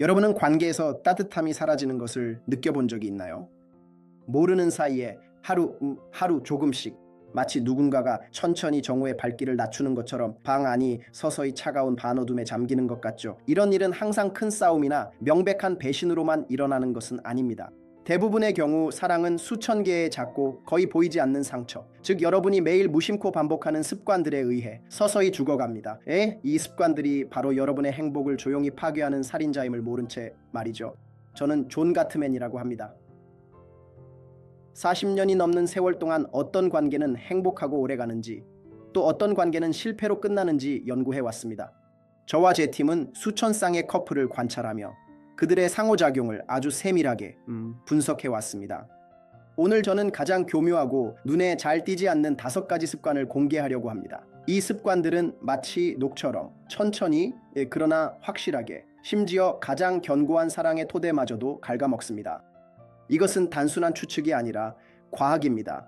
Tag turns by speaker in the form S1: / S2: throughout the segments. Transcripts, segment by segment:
S1: 여러분은 관계에서 따뜻함이 사라지는 것을 느껴본 적이 있나요? 모르는 사이에 하루, 음, 하루 조금씩 마치 누군가가 천천히 정오의 발길을 낮추는 것처럼 방 안이 서서히 차가운 반어둠에 잠기는 것 같죠. 이런 일은 항상 큰 싸움이나 명백한 배신으로만 일어나는 것은 아닙니다. 대부분의 경우 사랑은 수천 개의 작고 거의 보이지 않는 상처, 즉 여러분이 매일 무심코 반복하는 습관들에 의해 서서히 죽어갑니다. 에? 이 습관들이 바로 여러분의 행복을 조용히 파괴하는 살인자임을 모른 채 말이죠. 저는 존 가트맨이라고 합니다. 40년이 넘는 세월 동안 어떤 관계는 행복하고 오래가는지 또 어떤 관계는 실패로 끝나는지 연구해 왔습니다. 저와 제 팀은 수천 쌍의 커플을 관찰하며 그들의 상호작용을 아주 세밀하게 음, 분석해 왔습니다. 오늘 저는 가장 교묘하고 눈에 잘 띄지 않는 다섯 가지 습관을 공개하려고 합니다. 이 습관들은 마치 녹처럼 천천히 예, 그러나 확실하게 심지어 가장 견고한 사랑의 토대마저도 갉아먹습니다. 이것은 단순한 추측이 아니라 과학입니다.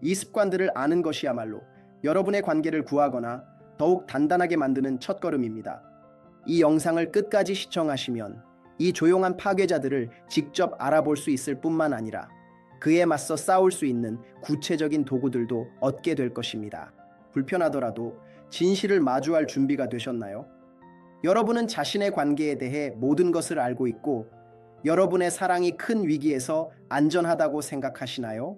S1: 이 습관들을 아는 것이야말로 여러분의 관계를 구하거나 더욱 단단하게 만드는 첫걸음입니다. 이 영상을 끝까지 시청하시면 이 조용한 파괴자들을 직접 알아볼 수 있을 뿐만 아니라 그에 맞서 싸울 수 있는 구체적인 도구들도 얻게 될 것입니다. 불편하더라도 진실을 마주할 준비가 되셨나요? 여러분은 자신의 관계에 대해 모든 것을 알고 있고 여러분의 사랑이 큰 위기에서 안전하다고 생각하시나요?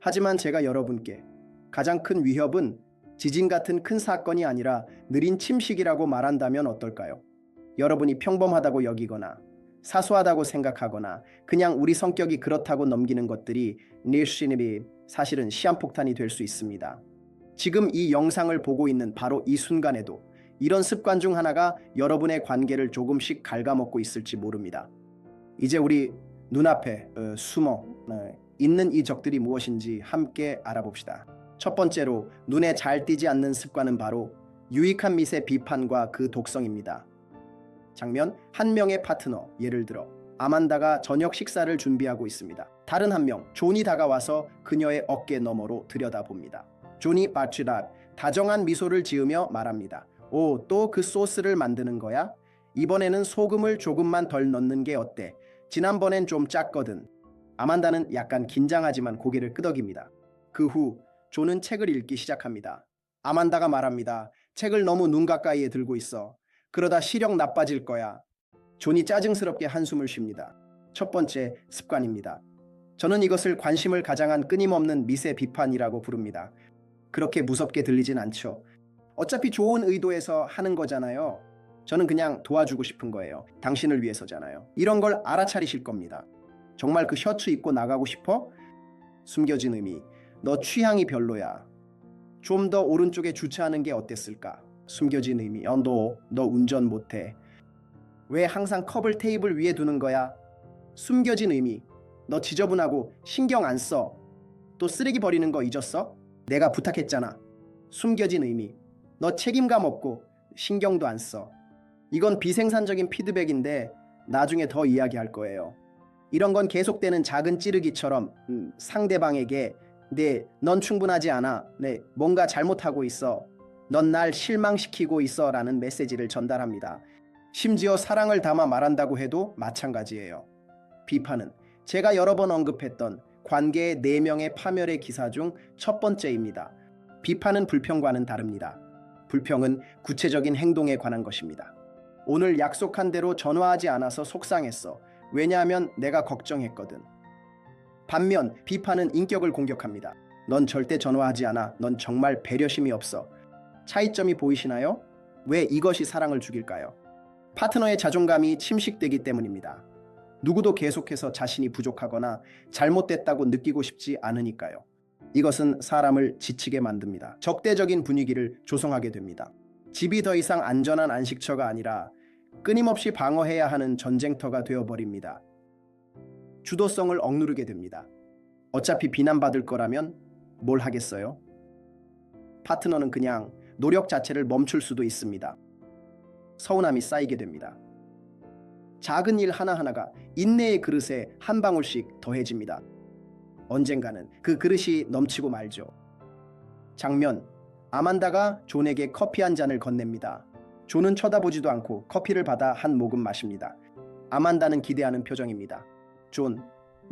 S1: 하지만 제가 여러분께 가장 큰 위협은 지진 같은 큰 사건이 아니라 느린 침식이라고 말한다면 어떨까요? 여러분이 평범하다고 여기거나 사소하다고 생각하거나 그냥 우리 성격이 그렇다고 넘기는 것들이 닐시닙이 사실은 시한폭탄이 될 수 있습니다. 지금 이 영상을 보고 있는 바로 이 순간에도 이런 습관 중 하나가 여러분의 관계를 조금씩 갉아먹고 있을지 모릅니다. 이제 우리 눈앞에 어, 숨어 어, 있는 이 적들이 무엇인지 함께 알아봅시다. 첫 번째로 눈에 잘 띄지 않는 습관은 바로 유익한 미세 비판과 그 독성입니다. 장면 한 명의 파트너 예를 들어 아만다가 저녁 식사를 준비하고 있습니다. 다른 한 명 존이 다가와서 그녀의 어깨 너머로 들여다봅니다. 존이 바치라 다정한 미소를 지으며 말합니다. 오 또 그 소스를 만드는 거야? 이번에는 소금을 조금만 덜 넣는 게 어때? 지난번엔 좀 짰거든. 아만다는 약간 긴장하지만 고개를 끄덕입니다. 그 후 존은 책을 읽기 시작합니다. 아만다가 말합니다. 책을 너무 눈 가까이에 들고 있어. 그러다 시력 나빠질 거야. 존이 짜증스럽게 한숨을 쉽니다. 첫 번째 습관입니다. 저는 이것을 관심을 가장한 끊임없는 미세 비판이라고 부릅니다. 그렇게 무섭게 들리진 않죠. 어차피 좋은 의도에서 하는 거잖아요. 저는 그냥 도와주고 싶은 거예요. 당신을 위해서잖아요. 이런 걸 알아차리실 겁니다. 정말 그 셔츠 입고 나가고 싶어? 숨겨진 의미. 너 취향이 별로야. 좀 더 오른쪽에 주차하는 게 어땠을까? 숨겨진 의미. 어, 너, 너 운전 못해. 왜 항상 컵을 테이블 위에 두는 거야? 숨겨진 의미. 너 지저분하고 신경 안 써. 또 쓰레기 버리는 거 잊었어? 내가 부탁했잖아. 숨겨진 의미. 너 책임감 없고 신경도 안 써. 이건 비생산적인 피드백인데 나중에 더 이야기할 거예요. 이런 건 계속되는 작은 찌르기처럼 음, 상대방에게 네, 넌 충분하지 않아. 네, 뭔가 잘못하고 있어. 넌 날 실망시키고 있어 라는 메시지를 전달합니다. 심지어 사랑을 담아 말한다고 해도 마찬가지예요. 비판은 제가 여러 번 언급했던 관계의 네 명의 파멸의 기사 중 첫 번째입니다. 비판은 불평과는 다릅니다. 불평은 구체적인 행동에 관한 것입니다. 오늘 약속한 대로 전화하지 않아서 속상했어. 왜냐하면 내가 걱정했거든. 반면 비판은 인격을 공격합니다. 넌 절대 전화하지 않아. 넌 정말 배려심이 없어. 차이점이 보이시나요? 왜 이것이 사랑을 죽일까요? 파트너의 자존감이 침식되기 때문입니다. 누구도 계속해서 자신이 부족하거나 잘못됐다고 느끼고 싶지 않으니까요. 이것은 사람을 지치게 만듭니다. 적대적인 분위기를 조성하게 됩니다. 집이 더 이상 안전한 안식처가 아니라 끊임없이 방어해야 하는 전쟁터가 되어버립니다. 주도성을 억누르게 됩니다. 어차피 비난받을 거라면 뭘 하겠어요? 파트너는 그냥 노력 자체를 멈출 수도 있습니다. 서운함이 쌓이게 됩니다. 작은 일 하나하나가 인내의 그릇에 한 방울씩 더해집니다. 언젠가는 그 그릇이 넘치고 말죠. 장면 아만다가 존에게 커피 한 잔을 건넵니다. 존은 쳐다보지도 않고 커피를 받아 한 모금 마십니다. 아만다는 기대하는 표정입니다. 존,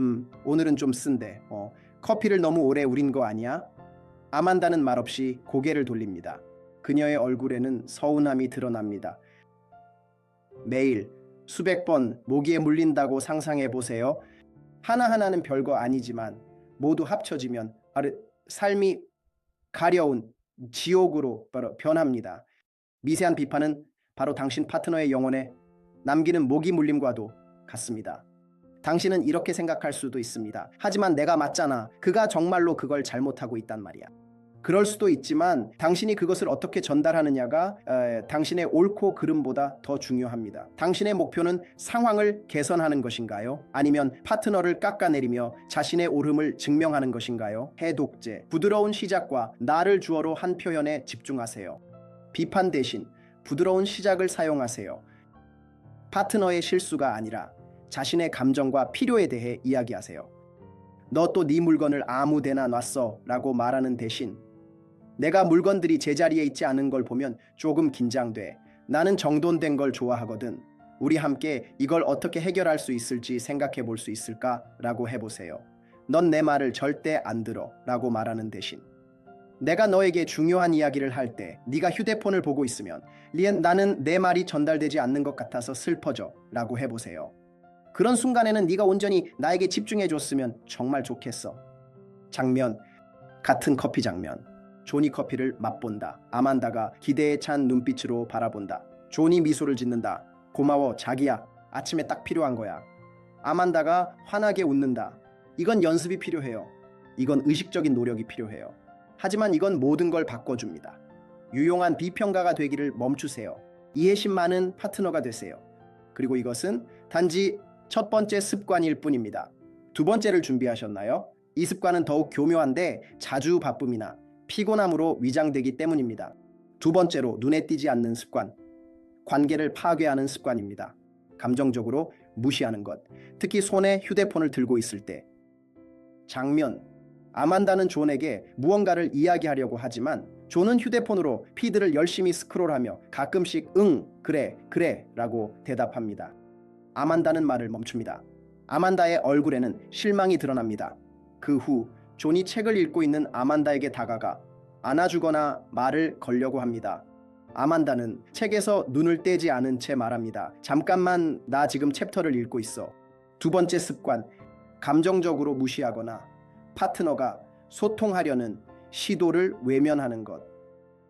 S1: 음, 오늘은 좀 쓴데, 어, 커피를 너무 오래 우린 거 아니야? 아만다는 말없이 고개를 돌립니다. 그녀의 얼굴에는 서운함이 드러납니다. 매일 수백 번 모기에 물린다고 상상해 보세요. 하나하나는 별거 아니지만 모두 합쳐지면 삶이 가려운 지옥으로 바로 변합니다. 미세한 비판은 바로 당신 파트너의 영혼에 남기는 모기 물림과도 같습니다. 당신은 이렇게 생각할 수도 있습니다. 하지만 내가 맞잖아. 그가 정말로 그걸 잘못하고 있단 말이야. 그럴 수도 있지만 당신이 그것을 어떻게 전달하느냐가 에, 당신의 옳고 그름보다 더 중요합니다. 당신의 목표는 상황을 개선하는 것인가요? 아니면 파트너를 깎아내리며 자신의 옳음을 증명하는 것인가요? 해독제, 부드러운 시작과 나를 주어로 한 표현에 집중하세요. 비판 대신 부드러운 시작을 사용하세요. 파트너의 실수가 아니라 자신의 감정과 필요에 대해 이야기하세요. 너 또 네 물건을 아무 데나 놨어 라고 말하는 대신 내가 물건들이 제자리에 있지 않은 걸 보면 조금 긴장돼. 나는 정돈된 걸 좋아하거든. 우리 함께 이걸 어떻게 해결할 수 있을지 생각해 볼 수 있을까? 라고 해보세요. 넌 내 말을 절대 안 들어 라고 말하는 대신 내가 너에게 중요한 이야기를 할 때 네가 휴대폰을 보고 있으면 리엔 나는 내 말이 전달되지 않는 것 같아서 슬퍼져 라고 해보세요. 그런 순간에는 네가 온전히 나에게 집중해 줬으면 정말 좋겠어. 장면 같은 커피 장면. 조니 커피를 맛본다. 아만다가 기대에 찬 눈빛으로 바라본다. 조니 미소를 짓는다. 고마워 자기야. 아침에 딱 필요한 거야. 아만다가 환하게 웃는다. 이건 연습이 필요해요. 이건 의식적인 노력이 필요해요. 하지만 이건 모든 걸 바꿔줍니다. 유용한 비평가가 되기를 멈추세요. 이해심 많은 파트너가 되세요. 그리고 이것은 단지 첫 번째 습관일 뿐입니다. 두 번째를 준비하셨나요? 이 습관은 더욱 교묘한데 자주 바쁨이나 피곤함으로 위장되기 때문입니다. 두 번째로 눈에 띄지 않는 습관. 관계를 파괴하는 습관입니다. 감정적으로 무시하는 것. 특히 손에 휴대폰을 들고 있을 때. 장면. 아만다는 존에게 무언가를 이야기하려고 하지만 존은 휴대폰으로 피드를 열심히 스크롤하며 가끔씩 응, 그래, 그래 라고 대답합니다. 아만다는 말을 멈춥니다. 아만다의 얼굴에는 실망이 드러납니다. 그 후 존이 책을 읽고 있는 아만다에게 다가가 안아주거나 말을 걸려고 합니다. 아만다는 책에서 눈을 떼지 않은 채 말합니다. 잠깐만 나 지금 챕터를 읽고 있어. 두 번째 습관 감정적으로 무시하거나 파트너가 소통하려는 시도를 외면하는 것.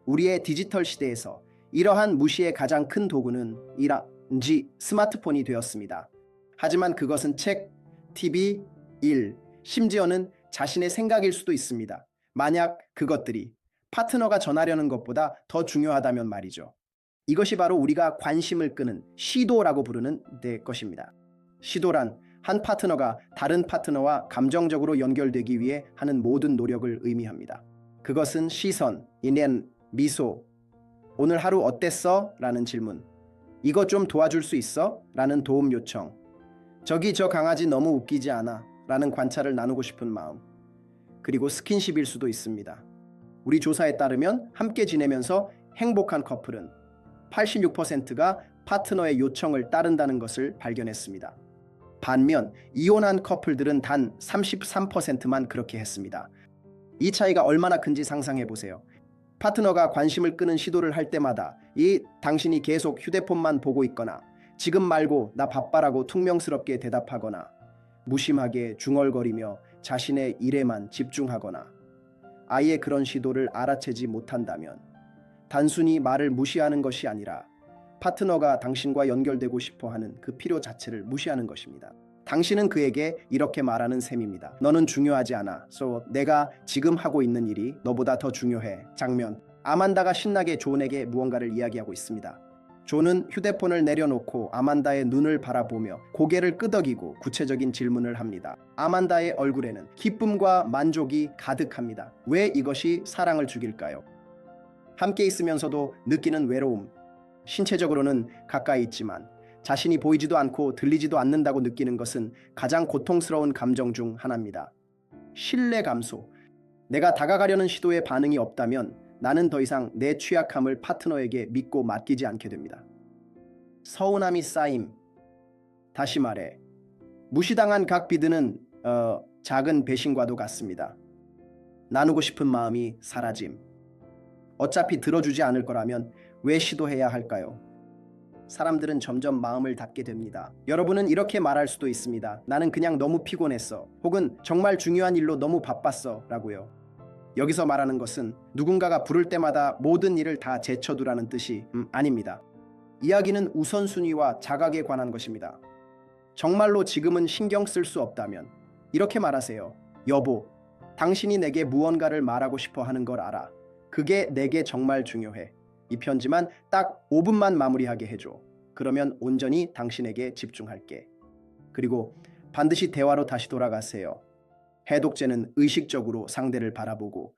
S1: 우리의 디지털 시대에서 이러한 무시의 가장 큰 도구는 이란지 스마트폰이 되었습니다. 하지만 그것은 책, TV, 일, 심지어는 자신의 생각일 수도 있습니다. 만약 그것들이 파트너가 전하려는 것보다 더 중요하다면 말이죠. 이것이 바로 우리가 관심을 끄는 시도라고 부르는 내 것입니다. 시도란 한 파트너가 다른 파트너와 감정적으로 연결되기 위해 하는 모든 노력을 의미합니다. 그것은 시선, 인연, 미소, 오늘 하루 어땠어? 라는 질문, 이것 좀 도와줄 수 있어? 라는 도움 요청, 저기 저 강아지 너무 웃기지 않아? 라는 관찰을 나누고 싶은 마음, 그리고 스킨십일 수도 있습니다. 우리 조사에 따르면 함께 지내면서 행복한 커플은 86%가 파트너의 요청을 따른다는 것을 발견했습니다. 반면 이혼한 커플들은 단 33%만 그렇게 했습니다. 이 차이가 얼마나 큰지 상상해 보세요. 파트너가 관심을 끄는 시도를 할 때마다 이 당신이 계속 휴대폰만 보고 있거나 지금 말고 나 바빠라고 퉁명스럽게 대답하거나 무심하게 중얼거리며 자신의 일에만 집중하거나 아예 그런 시도를 알아채지 못한다면 단순히 말을 무시하는 것이 아니라 파트너가 당신과 연결되고 싶어 하는 그 필요 자체를 무시하는 것입니다. 당신은 그에게 이렇게 말하는 셈입니다. 너는 중요하지 않아. So 내가 지금 하고 있는 일이 너보다 더 중요해. 장면. 아만다가 신나게 존에게 무언가를 이야기하고 있습니다. 존은 휴대폰을 내려놓고 아만다의 눈을 바라보며 고개를 끄덕이고 구체적인 질문을 합니다. 아만다의 얼굴에는 기쁨과 만족이 가득합니다. 왜 이것이 사랑을 죽일까요? 함께 있으면서도 느끼는 외로움. 신체적으로는 가까이 있지만 자신이 보이지도 않고 들리지도 않는다고 느끼는 것은 가장 고통스러운 감정 중 하나입니다. 신뢰 감소. 내가 다가가려는 시도에 반응이 없다면 나는 더 이상 내 취약함을 파트너에게 믿고 맡기지 않게 됩니다. 서운함이 쌓임. 다시 말해 무시당한 각 비드는 어, 작은 배신과도 같습니다. 나누고 싶은 마음이 사라짐. 어차피 들어주지 않을 거라면 왜 시도해야 할까요? 사람들은 점점 마음을 닫게 됩니다. 여러분은 이렇게 말할 수도 있습니다. 나는 그냥 너무 피곤했어. 혹은 정말 중요한 일로 너무 바빴어. 라고요. 여기서 말하는 것은 누군가가 부를 때마다 모든 일을 다 제쳐두라는 뜻이 음, 아닙니다. 이야기는 우선순위와 자각에 관한 것입니다. 정말로 지금은 신경 쓸 수 없다면 이렇게 말하세요. 여보, 당신이 내게 무언가를 말하고 싶어 하는 걸 알아. 그게 내게 정말 중요해. 이 편지만 딱 5분만 마무리하게 해줘. 그러면 온전히 당신에게 집중할게. 그리고 반드시 대화로 다시 돌아가세요. 해독제는 의식적으로 상대를 바라보고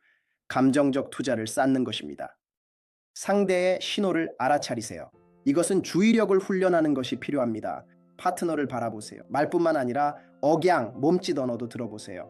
S1: 감정적 투자를 쌓는 것입니다. 상대의 신호를 알아차리세요. 이것은 주의력을 훈련하는 것이 필요합니다. 파트너를 바라보세요. 말뿐만 아니라 억양, 몸짓 언어도 들어보세요.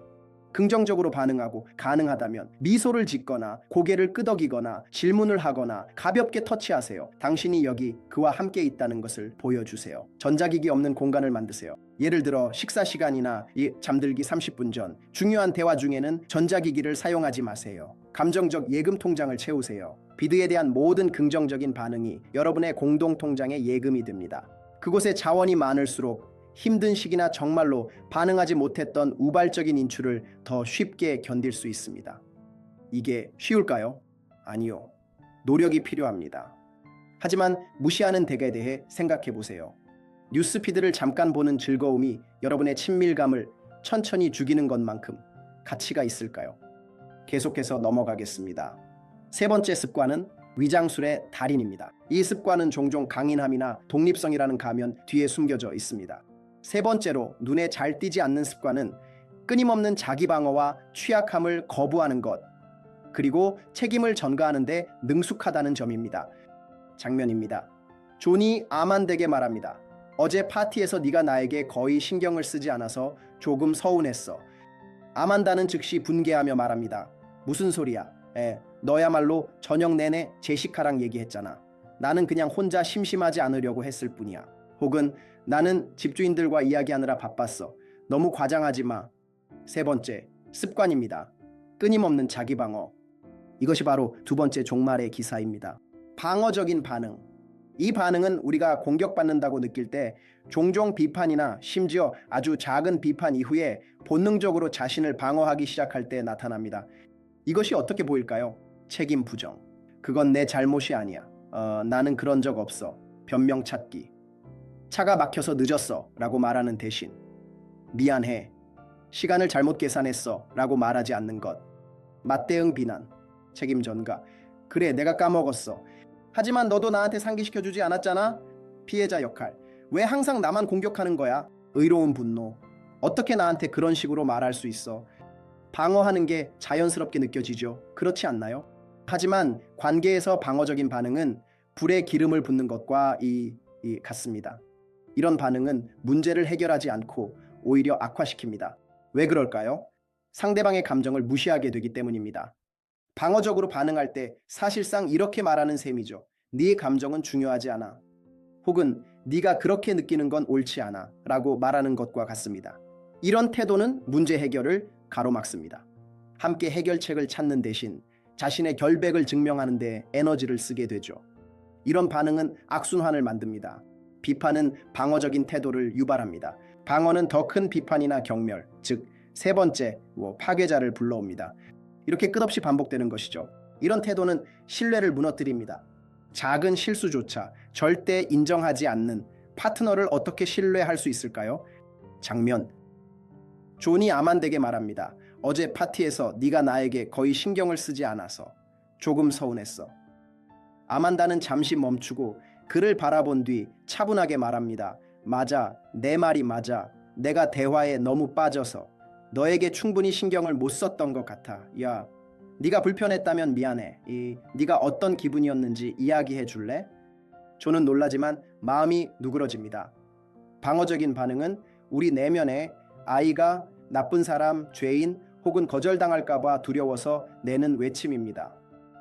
S1: 긍정적으로 반응하고 가능하다면 미소를 짓거나 고개를 끄덕이거나 질문을 하거나 가볍게 터치하세요. 당신이 여기 그와 함께 있다는 것을 보여주세요. 전자기기 없는 공간을 만드세요. 예를 들어 식사 시간이나 이 잠들기 30분 전 중요한 대화 중에는 전자기기를 사용하지 마세요. 감정적 예금 통장을 채우세요. 비드에 대한 모든 긍정적인 반응이 여러분의 공동 통장에 예금이 됩니다. 그곳에 자원이 많을수록 힘든 시기나 정말로 반응하지 못했던 우발적인 인출을 더 쉽게 견딜 수 있습니다. 이게 쉬울까요? 아니요. 노력이 필요합니다. 하지만 무시하는 덱에 대해 생각해 보세요. 뉴스피드를 잠깐 보는 즐거움이 여러분의 친밀감을 천천히 죽이는 것만큼 가치가 있을까요? 계속해서 넘어가겠습니다. 세 번째 습관은 위장술의 달인입니다. 이 습관은 종종 강인함이나 독립성이라는 가면 뒤에 숨겨져 있습니다. 세 번째로 눈에 잘 띄지 않는 습관은 끊임없는 자기 방어와 취약함을 거부하는 것, 그리고 책임을 전가하는데 능숙하다는 점입니다. 장면입니다. 존이 아만덱에 말합니다. 어제 파티에서 네가 나에게 거의 신경을 쓰지 않아서 조금 서운했어. 아만다는 즉시 분개하며 말합니다. 무슨 소리야? 에, 너야말로 저녁 내내 제시카랑 얘기했잖아. 나는 그냥 혼자 심심하지 않으려고 했을 뿐이야. 혹은 나는 집주인들과 이야기하느라 바빴어. 너무 과장하지 마. 세 번째, 습관입니다. 끊임없는 자기 방어. 이것이 바로 두 번째 종말의 기사입니다. 방어적인 반응. 이 반응은 우리가 공격받는다고 느낄 때 종종 비판이나 심지어 아주 작은 비판 이후에 본능적으로 자신을 방어하기 시작할 때 나타납니다. 이것이 어떻게 보일까요? 책임 부정. 그건 내 잘못이 아니야. 어, 나는 그런 적 없어. 변명 찾기. 차가 막혀서 늦었어. 라고 말하는 대신 미안해. 시간을 잘못 계산했어. 라고 말하지 않는 것. 맞대응 비난. 책임 전가. 그래, 내가 까먹었어. 하지만 너도 나한테 상기시켜주지 않았잖아? 피해자 역할. 왜 항상 나만 공격하는 거야? 의로운 분노. 어떻게 나한테 그런 식으로 말할 수 있어? 방어하는 게 자연스럽게 느껴지죠. 그렇지 않나요? 하지만 관계에서 방어적인 반응은 불에 기름을 붓는 것과 이, 이 같습니다. 이런 반응은 문제를 해결하지 않고 오히려 악화시킵니다. 왜 그럴까요? 상대방의 감정을 무시하게 되기 때문입니다. 방어적으로 반응할 때 사실상 이렇게 말하는 셈이죠. 네 감정은 중요하지 않아. 혹은 네가 그렇게 느끼는 건 옳지 않아. 라고 말하는 것과 같습니다. 이런 태도는 문제 해결을 가로막습니다. 함께 해결책을 찾는 대신 자신의 결백을 증명하는 데 에너지를 쓰게 되죠. 이런 반응은 악순환을 만듭니다. 비판은 방어적인 태도를 유발합니다. 방어는 더 큰 비판이나 경멸, 즉 세 번째 뭐 파괴자를 불러옵니다. 이렇게 끝없이 반복되는 것이죠. 이런 태도는 신뢰를 무너뜨립니다. 작은 실수조차 절대 인정하지 않는 파트너를 어떻게 신뢰할 수 있을까요? 장면 존이 아만덱에 말합니다. 어제 파티에서 네가 나에게 거의 신경을 쓰지 않아서 조금 서운했어. 아만다는 잠시 멈추고 그를 바라본 뒤 차분하게 말합니다. 맞아, 내 말이 맞아. 내가 대화에 너무 빠져서 너에게 충분히 신경을 못 썼던 것 같아. 야, 네가 불편했다면 미안해. 이 네가 어떤 기분이었는지 이야기해 줄래? 저는 놀라지만 마음이 누그러집니다. 방어적인 반응은 우리 내면에 아이가 나쁜 사람, 죄인 혹은 거절당할까봐 두려워서 내는 외침입니다.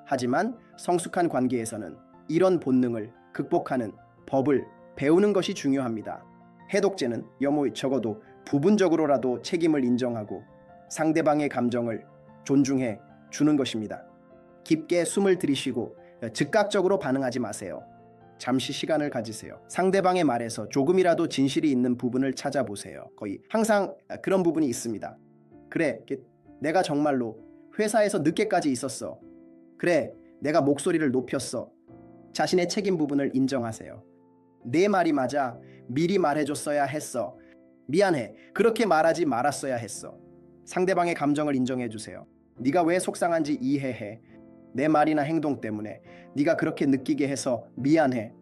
S1: 하지만 성숙한 관계에서는 이런 본능을 극복하는 법을 배우는 것이 중요합니다. 해독제는 여모 적어도 부분적으로라도 책임을 인정하고 상대방의 감정을 존중해 주는 것입니다. 깊게 숨을 들이쉬고 즉각적으로 반응하지 마세요. 잠시 시간을 가지세요. 상대방의 말에서 조금이라도 진실이 있는 부분을 찾아보세요. 거의 항상 그런 부분이 있습니다. 그래, 내가 정말로 회사에서 늦게까지 있었어. 그래, 내가 목소리를 높였어. 자신의 책임 부분을 인정하세요. 내 말이 맞아. 미리 말해줬어야 했어. 미안해. 그렇게 말하지 말았어야 했어. 상대방의 감정을 인정해 주세요. 네가 왜 속상한지 이해해. 내 말이나 행동 때문에 네가 그렇게 느끼게 해서 미안해.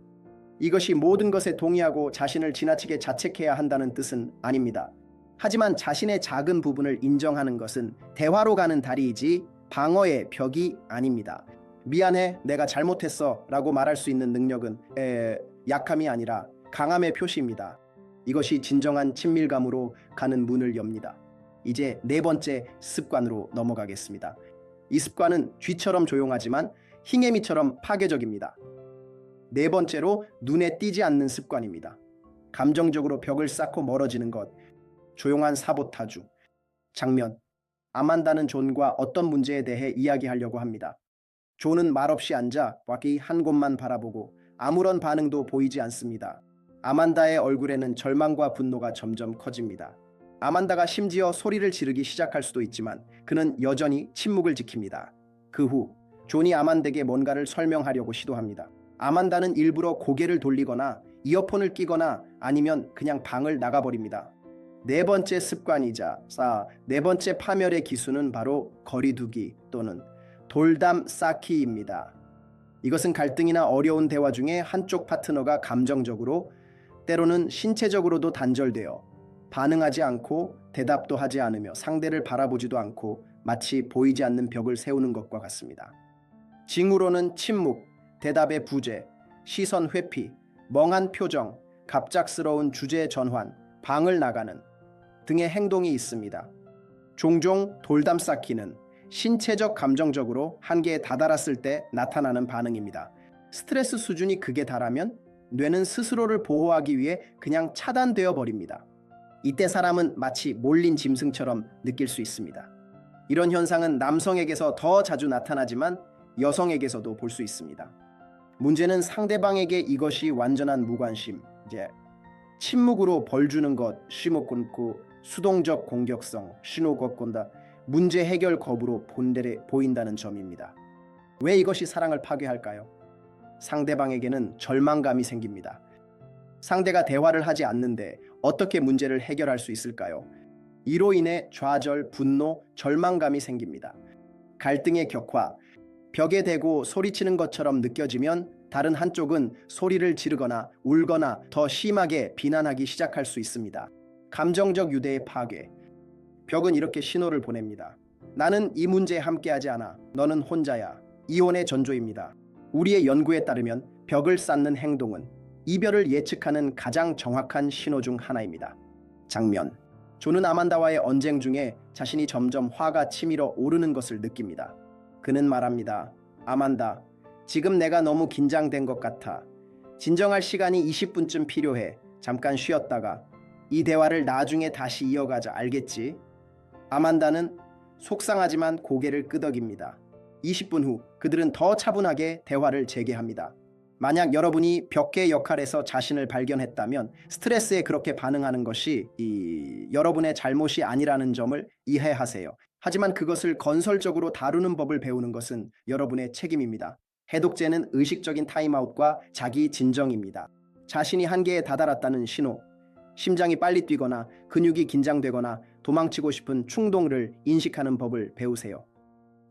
S1: 이것이 모든 것에 동의하고 자신을 지나치게 자책해야 한다는 뜻은 아닙니다. 하지만 자신의 작은 부분을 인정하는 것은 대화로 가는 다리이지 방어의 벽이 아닙니다. 미안해, 내가 잘못했어 라고 말할 수 있는 능력은 에, 약함이 아니라 강함의 표시입니다. 이것이 진정한 친밀감으로 가는 문을 엽니다. 이제 네 번째 습관으로 넘어가겠습니다. 이 습관은 쥐처럼 조용하지만 흰개미처럼 파괴적입니다. 네 번째로 눈에 띄지 않는 습관입니다. 감정적으로 벽을 쌓고 멀어지는 것, 조용한 사보타주. 장면. 아만다는 존과 어떤 문제에 대해 이야기하려고 합니다. 존은 말없이 앉아 와기 한 곳만 바라보고 아무런 반응도 보이지 않습니다. 아만다의 얼굴에는 절망과 분노가 점점 커집니다. 아만다가 심지어 소리를 지르기 시작할 수도 있지만 그는 여전히 침묵을 지킵니다. 그 후 존이 아만다에게 뭔가를 설명하려고 시도합니다. 아만다는 일부러 고개를 돌리거나 이어폰을 끼거나 아니면 그냥 방을 나가버립니다. 네 번째 습관이자 싸, 네 번째 파멸의 기수는 바로 거리두기 또는 돌담 쌓기입니다. 이것은 갈등이나 어려운 대화 중에 한쪽 파트너가 감정적으로 때로는 신체적으로도 단절되어 반응하지 않고 대답도 하지 않으며 상대를 바라보지도 않고 마치 보이지 않는 벽을 세우는 것과 같습니다. 징후로는 침묵, 대답의 부재, 시선 회피, 멍한 표정, 갑작스러운 주제 전환, 방을 나가는 등의 행동이 있습니다. 종종 돌담 쌓기는 신체적 감정적으로 한계에 다다랐을 때 나타나는 반응입니다. 스트레스 수준이 극에 달하면 뇌는 스스로를 보호하기 위해 그냥 차단되어 버립니다. 이때 사람은 마치 몰린 짐승처럼 느낄 수 있습니다. 이런 현상은 남성에게서 더 자주 나타나지만 여성에게서도 볼 수 있습니다. 문제는 상대방에게 이것이 완전한 무관심, 이제 침묵으로 벌 주는 것, 쉬먹고 수동적 공격성, 신호걷곤다 문제 해결 거부로 본대에 보인다는 점입니다. 왜 이것이 사랑을 파괴할까요? 상대방에게는 절망감이 생깁니다. 상대가 대화를 하지 않는데 어떻게 문제를 해결할 수 있을까요? 이로 인해 좌절, 분노, 절망감이 생깁니다. 갈등의 격화, 벽에 대고 소리치는 것처럼 느껴지면 다른 한쪽은 소리를 지르거나 울거나 더 심하게 비난하기 시작할 수 있습니다. 감정적 유대의 파괴. 벽은 이렇게 신호를 보냅니다. 나는 이 문제에 함께하지 않아. 너는 혼자야. 이혼의 전조입니다. 우리의 연구에 따르면 벽을 쌓는 행동은 이별을 예측하는 가장 정확한 신호 중 하나입니다. 장면. 조는 아만다와의 언쟁 중에 자신이 점점 화가 치밀어 오르는 것을 느낍니다. 그는 말합니다. 아만다, 지금 내가 너무 긴장된 것 같아. 진정할 시간이 20분쯤 필요해. 잠깐 쉬었다가 이 대화를 나중에 다시 이어가자. 알겠지? 아만다는 속상하지만 고개를 끄덕입니다. 20분 후 그들은 더 차분하게 대화를 재개합니다. 만약 여러분이 벽계 역할에서 자신을 발견했다면 스트레스에 그렇게 반응하는 것이 이 여러분의 잘못이 아니라는 점을 이해하세요. 하지만 그것을 건설적으로 다루는 법을 배우는 것은 여러분의 책임입니다. 해독제는 의식적인 타임아웃과 자기 진정입니다. 자신이 한계에 다다랐다는 신호, 심장이 빨리 뛰거나 근육이 긴장되거나 도망치고 싶은 충동을 인식하는 법을 배우세요.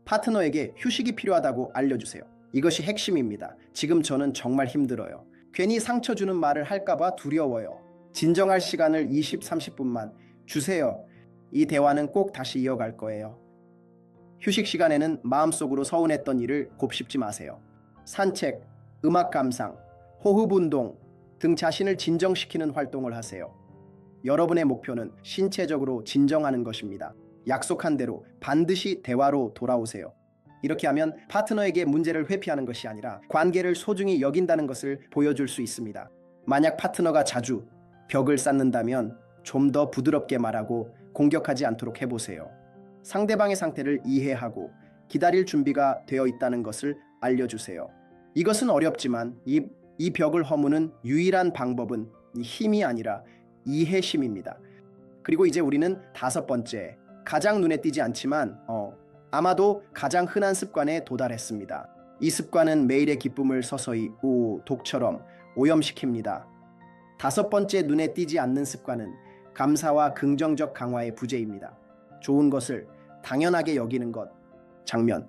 S1: 파트너에게 휴식이 필요하다고 알려주세요. 이것이 핵심입니다. 지금 저는 정말 힘들어요. 괜히 상처 주는 말을 할까봐 두려워요. 진정할 시간을 20, 30분만 주세요. 이 대화는 꼭 다시 이어갈 거예요. 휴식 시간에는 마음속으로 서운했던 일을 곱씹지 마세요. 산책, 음악 감상, 호흡 운동 등 자신을 진정시키는 활동을 하세요. 여러분의 목표는 신체적으로 진정하는 것입니다. 약속한 대로 반드시 대화로 돌아오세요. 이렇게 하면 파트너에게 문제를 회피하는 것이 아니라 관계를 소중히 여긴다는 것을 보여줄 수 있습니다. 만약 파트너가 자주 벽을 쌓는다면 좀 더 부드럽게 말하고 공격하지 않도록 해보세요. 상대방의 상태를 이해하고 기다릴 준비가 되어 있다는 것을 알려주세요. 이것은 어렵지만 이, 이 벽을 허무는 유일한 방법은 이 힘이 아니라 이해심입니다. 그리고 이제 우리는 다섯 번째, 가장 눈에 띄지 않지만 어, 아마도 가장 흔한 습관에 도달했습니다. 이 습관은 매일의 기쁨을 서서히 오 독처럼 오염시킵니다. 다섯 번째 눈에 띄지 않는 습관은 감사와 긍정적 강화의 부재입니다. 좋은 것을 당연하게 여기는 것. 장면.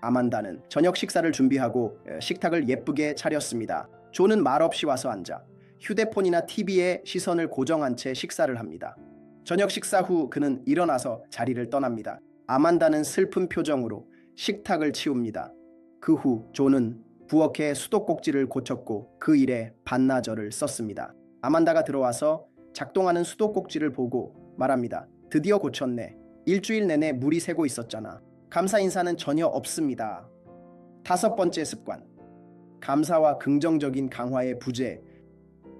S1: 아만다는 저녁 식사를 준비하고 에, 식탁을 예쁘게 차렸습니다. 조는 말없이 와서 앉아 휴대폰이나 TV에 시선을 고정한 채 식사를 합니다. 저녁 식사 후 그는 일어나서 자리를 떠납니다. 아만다는 슬픈 표정으로 식탁을 치웁니다. 그후 조는 부엌에 수도꼭지를 고쳤고 그 일에 반나절을 썼습니다. 아만다가 들어와서 작동하는 수도꼭지를 보고 말합니다. 드디어 고쳤네. 일주일 내내 물이 새고 있었잖아. 감사 인사는 전혀 없습니다. 다섯 번째 습관. 감사와 긍정적인 강화의 부재.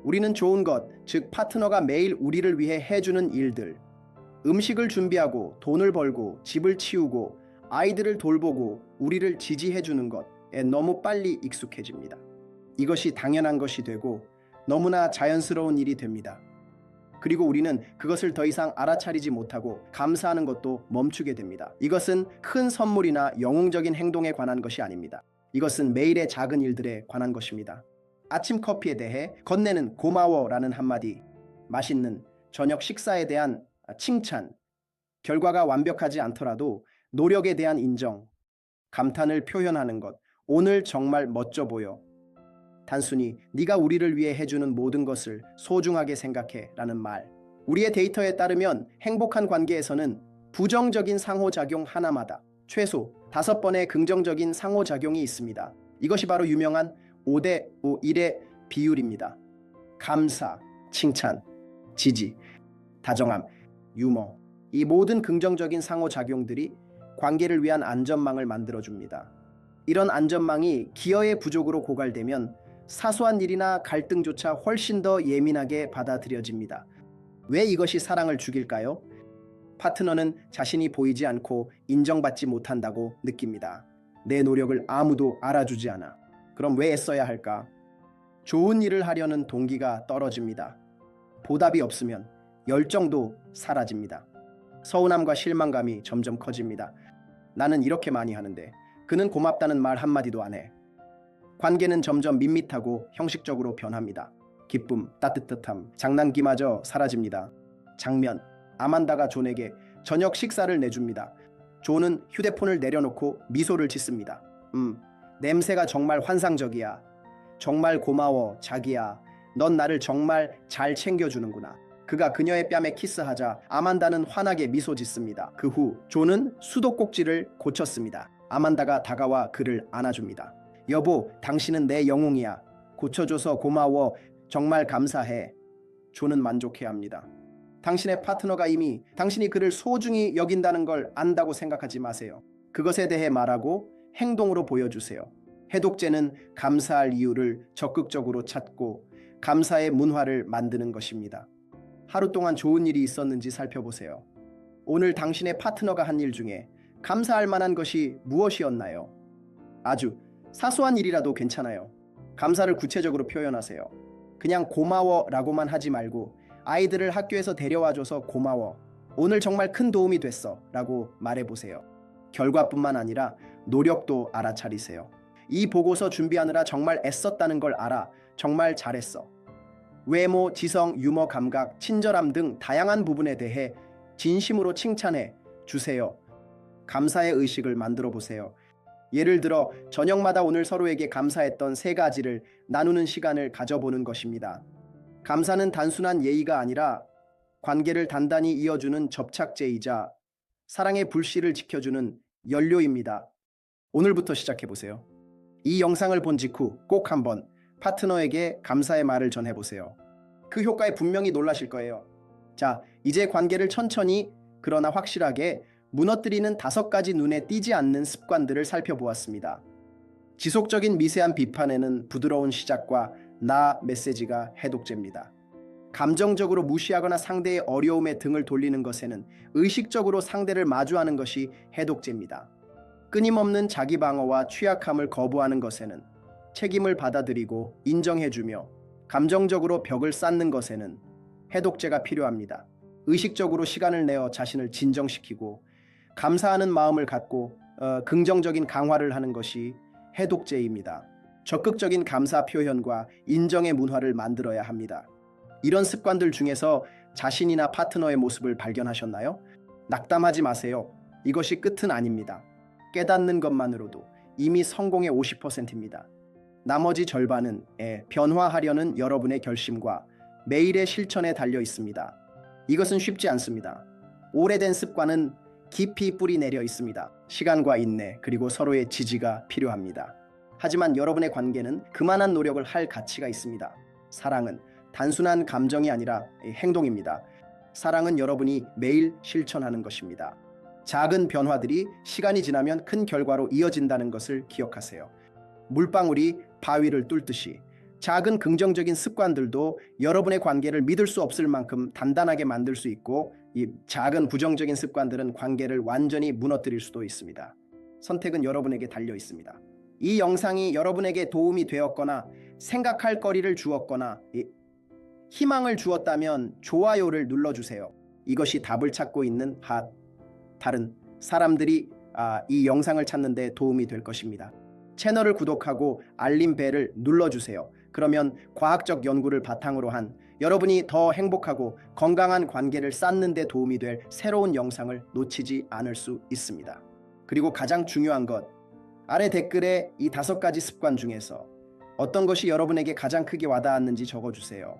S1: 우리는 좋은 것, 즉 파트너가 매일 우리를 위해 해주는 일들, 음식을 준비하고 돈을 벌고 집을 치우고 아이들을 돌보고 우리를 지지해주는 것에 너무 빨리 익숙해집니다. 이것이 당연한 것이 되고 너무나 자연스러운 일이 됩니다. 그리고 우리는 그것을 더 이상 알아차리지 못하고 감사하는 것도 멈추게 됩니다. 이것은 큰 선물이나 영웅적인 행동에 관한 것이 아닙니다. 이것은 매일의 작은 일들에 관한 것입니다. 아침 커피에 대해 건네는 고마워라는 한마디, 맛있는 저녁 식사에 대한 칭찬, 결과가 완벽하지 않더라도 노력에 대한 인정, 감탄을 표현하는 것, 오늘 정말 멋져 보여. 단순히 네가 우리를 위해 해주는 모든 것을 소중하게 생각해 라는 말. 우리의 데이터에 따르면 행복한 관계에서는 부정적인 상호작용 하나마다 최소 다섯 번의 긍정적인 상호작용이 있습니다. 이것이 바로 유명한 5대 5 1의 비율입니다. 감사, 칭찬, 지지, 다정함, 유머. 이 모든 긍정적인 상호작용들이 관계를 위한 안전망을 만들어줍니다. 이런 안전망이 기여의 부족으로 고갈되면 사소한 일이나 갈등조차 훨씬 더 예민하게 받아들여집니다. 왜 이것이 사랑을 죽일까요? 파트너는 자신이 보이지 않고 인정받지 못한다고 느낍니다. 내 노력을 아무도 알아주지 않아. 그럼 왜 애써야 할까? 좋은 일을 하려는 동기가 떨어집니다. 보답이 없으면 열정도 사라집니다. 서운함과 실망감이 점점 커집니다. 나는 이렇게 많이 하는데 그는 고맙다는 말 한마디도 안 해. 관계는 점점 밋밋하고 형식적으로 변합니다. 기쁨, 따뜻함, 장난기마저 사라집니다. 장면, 아만다가 존에게 저녁 식사를 내줍니다. 존은 휴대폰을 내려놓고 미소를 짓습니다. 음, 냄새가 정말 환상적이야. 정말 고마워, 자기야. 넌 나를 정말 잘 챙겨주는구나. 그가 그녀의 뺨에 키스하자 아만다는 환하게 미소 짓습니다. 그 후 존은 수도꼭지를 고쳤습니다. 아만다가 다가와 그를 안아줍니다. 여보, 당신은 내 영웅이야. 고쳐줘서 고마워. 정말 감사해. 존은 만족해야 합니다. 당신의 파트너가 이미 당신이 그를 소중히 여긴다는 걸 안다고 생각하지 마세요. 그것에 대해 말하고 행동으로 보여주세요. 해독제는 감사할 이유를 적극적으로 찾고 감사의 문화를 만드는 것입니다. 하루 동안 좋은 일이 있었는지 살펴보세요. 오늘 당신의 파트너가 한 일 중에 감사할 만한 것이 무엇이었나요? 아주 사소한 일이라도 괜찮아요. 감사를 구체적으로 표현하세요. 그냥 고마워 라고만 하지 말고 아이들을 학교에서 데려와줘서 고마워. 오늘 정말 큰 도움이 됐어. 라고 말해보세요. 결과뿐만 아니라 노력도 알아차리세요. 이 보고서 준비하느라 정말 애썼다는 걸 알아. 정말 잘했어. 외모, 지성, 유머 감각, 친절함 등 다양한 부분에 대해 진심으로 칭찬해 주세요. 감사의 의식을 만들어 보세요. 예를 들어 저녁마다 오늘 서로에게 감사했던 세 가지를 나누는 시간을 가져보는 것입니다. 감사는 단순한 예의가 아니라 관계를 단단히 이어주는 접착제이자 사랑의 불씨를 지켜주는 연료입니다. 오늘부터 시작해 보세요. 이 영상을 본 직후 꼭 한번 파트너에게 감사의 말을 전해보세요. 그 효과에 분명히 놀라실 거예요. 자, 이제 관계를 천천히 그러나 확실하게 무너뜨리는 다섯 가지 눈에 띄지 않는 습관들을 살펴보았습니다. 지속적인 미세한 비판에는 부드러운 시작과 나 메시지가 해독제입니다. 감정적으로 무시하거나 상대의 어려움에 등을 돌리는 것에는 의식적으로 상대를 마주하는 것이 해독제입니다. 끊임없는 자기 방어와 취약함을 거부하는 것에는 책임을 받아들이고 인정해주며 감정적으로 벽을 쌓는 것에는 해독제가 필요합니다. 의식적으로 시간을 내어 자신을 진정시키고 감사하는 마음을 갖고 어, 긍정적인 강화를 하는 것이 해독제입니다. 적극적인 감사 표현과 인정의 문화를 만들어야 합니다. 이런 습관들 중에서 자신이나 파트너의 모습을 발견하셨나요? 낙담하지 마세요. 이것이 끝은 아닙니다. 깨닫는 것만으로도 이미 성공의 50%입니다. 나머지 절반은 에, 변화하려는 여러분의 결심과 매일의 실천에 달려 있습니다. 이것은 쉽지 않습니다. 오래된 습관은 깊이 뿌리 내려 있습니다. 시간과 인내 그리고 서로의 지지가 필요합니다. 하지만 여러분의 관계는 그만한 노력을 할 가치가 있습니다. 사랑은 단순한 감정이 아니라 행동입니다. 사랑은 여러분이 매일 실천하는 것입니다. 작은 변화들이 시간이 지나면 큰 결과로 이어진다는 것을 기억하세요. 물방울이 바위를 뚫듯이 작은 긍정적인 습관들도 여러분의 관계를 믿을 수 없을 만큼 단단하게 만들 수 있고 이 작은 부정적인 습관들은 관계를 완전히 무너뜨릴 수도 있습니다. 선택은 여러분에게 달려 있습니다. 이 영상이 여러분에게 도움이 되었거나 생각할 거리를 주었거나 이- 희망을 주었다면 좋아요를 눌러주세요. 이것이 답을 찾고 있는 핫 다른 사람들이 아, 이 영상을 찾는 데 도움이 될 것입니다. 채널을 구독하고 알림 벨을 눌러주세요. 그러면 과학적 연구를 바탕으로 한 여러분이 더 행복하고 건강한 관계를 쌓는 데 도움이 될 새로운 영상을 놓치지 않을 수 있습니다. 그리고 가장 중요한 것 아래 댓글에 이 다섯 가지 습관 중에서 어떤 것이 여러분에게 가장 크게 와닿았는지 적어주세요.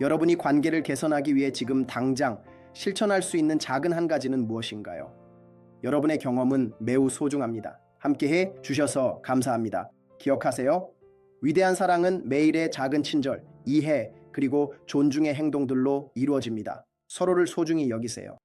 S1: 여러분이 관계를 개선하기 위해 지금 당장 실천할 수 있는 작은 한 가지는 무엇인가요? 여러분의 경험은 매우 소중합니다. 함께해 주셔서 감사합니다. 기억하세요. 위대한 사랑은 매일의 작은 친절, 이해, 그리고 존중의 행동들로 이루어집니다. 서로를 소중히 여기세요.